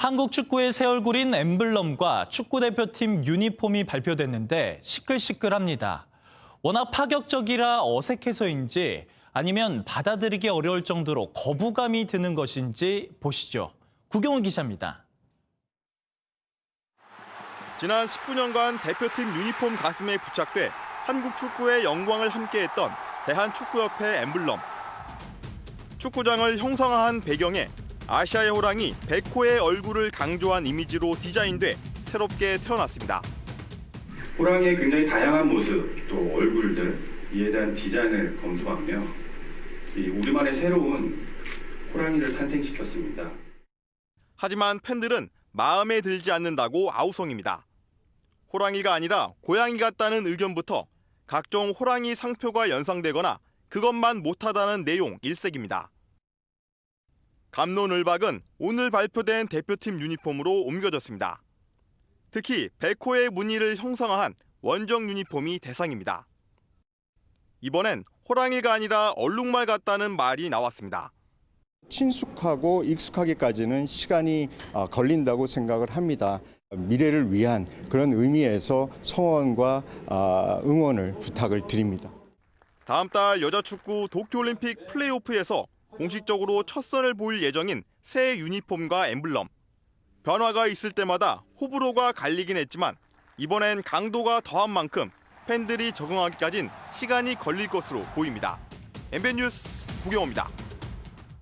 한국 축구의 새 얼굴인 엠블럼과 축구 대표팀 유니폼이 발표됐는데 시끌시끌합니다. 워낙 파격적이라 어색해서인지 아니면 받아들이기 어려울 정도로 거부감이 드는 것인지 보시죠. 구경훈 기자입니다. 지난 19년간 대표팀 유니폼 가슴에 부착돼 한국 축구의 영광을 함께했던 대한축구협회 엠블럼. 축구장을 형상화한 배경에 아시아의 호랑이 백호의 얼굴을 강조한 이미지로 디자인돼 새롭게 태어났습니다. 호랑이의 굉장히 다양한 모습, 또 얼굴들 이에 대한 디자인을 검토하며 이 우리만의 새로운 호랑이를 탄생시켰습니다. 하지만 팬들은 마음에 들지 않는다고 아우성입니다. 호랑이가 아니라 고양이 같다는 의견부터 각종 호랑이 상표가 연상되거나 그것만 못하다는 내용 일색입니다. 감론을박은 오늘 발표된 대표팀 유니폼으로 옮겨졌습니다. 특히 백호의 무늬를 형상화한 원정 유니폼이 대상입니다. 이번엔 호랑이가 아니라 얼룩말 같다는 말이 나왔습니다. 친숙하고 익숙하기까지는 시간이 아, 걸린다고 생각을 합니다. 미래를 위한 그런 의미에서 성원과 아, 응원을 부탁을 드립니다. 다음 달 여자 축구 도쿄올림픽 플레이오프에서 공식적으로 첫 선을 보일 예정인 새 유니폼과 엠블럼. 변화가 있을 때마다 호불호가 갈리긴 했지만 이번엔 강도가 더한 만큼 팬들이 적응하기까진 시간이 걸릴 것으로 보입니다. 엠벤 뉴스 구경호입니다.